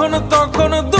যখন তখন দু